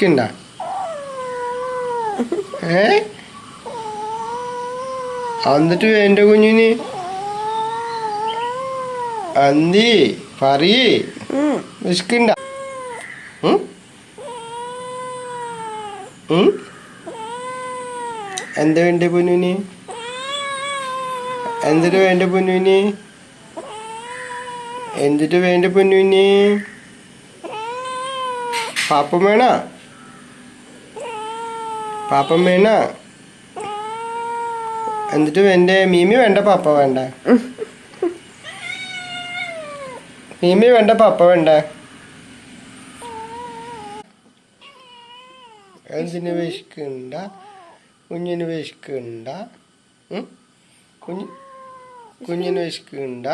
ക്കിണ്ട ഏ? എന്നിട്ട് എന്റെ കുഞ്ഞിന്? അന്തി പറയേ. വിശക്കണ്ട? എന്താ വേണ്ട പൊന്നുവിന്? എന്തിട്ട് വേണ്ട പൊന്നുവിന്? എന്തിട്ട് വേണ്ട പൊന്നുവിന്? പാപ്പം വേണ? പാപ്പം വേണ? എന്നിട്ട് എന്റെ മീമി വേണ്ട പാപ്പ വേണ്ട. മീമി വേണ്ട പാപ്പ വേണ്ട. എന്തിന് വേഷിക്കണ്ട കുഞ്ഞിന് വേഷിക്കണ്ട? കുഞ്ഞ് കുഞ്ഞിന് വേഷിക്കണ്ട?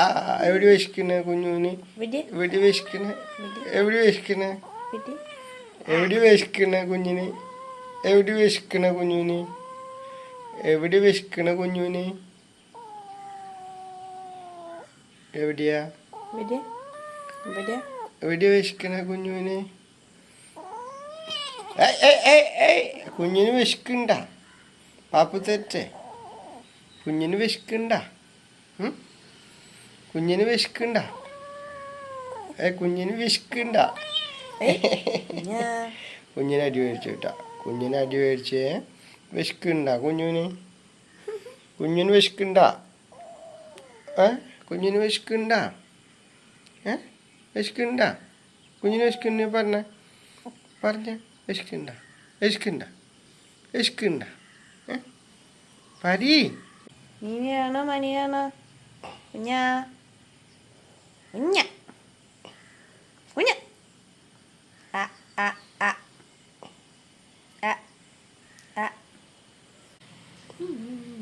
ആ എവിടെ വിശക്കണ കുഞ്ഞുവിന് വിട് എവിടെ വിശക്കണ എവിടെ വിശക്കണ എവിടെ വിശക്കണ കുഞ്ഞിന്? എവിടെ വിശക്കണ കുഞ്ഞുന്? എവിടെ വിശക്കണ കുഞ്ഞുന്? എവിടെയാ? വിട് വിട് എവിടെ വിശക്കണ കുഞ്ഞുന്? കുഞ്ഞിന് വിശക്കണ്ട. പാപ്പു തെറ്റേ. കുഞ്ഞിന് വിശക്കണ്ട? കുഞ്ഞിന് വിശക്കണ്ട. ഏ കുഞ്ഞിന് വിശക്കണ്ട. കുഞ്ഞിനെ അടി മേടിച്ചു കേട്ടാ. കുഞ്ഞിനെ അടി മേടിച്ചേ വിശക്കുണ്ടാ കുഞ്ഞിന് കുഞ്ഞിന് വിശക്കുണ്ടാ ഏ? കുഞ്ഞിന് വിശക്കുണ്ടാ ഏ? വിശക്കുണ്ടാ കുഞ്ഞിന് വിശക്കണ്ട പറഞ്ഞ. പറഞ്ഞ. വിശക്കുണ്ടാ വിശക്കുണ്ടാ വിശക്കുണ്ടാ ഏ? പരി. നീയാണോ മണിയാണോ കുഞ്ഞ കുഞ്ഞ ആ ആ ആ ആ ആ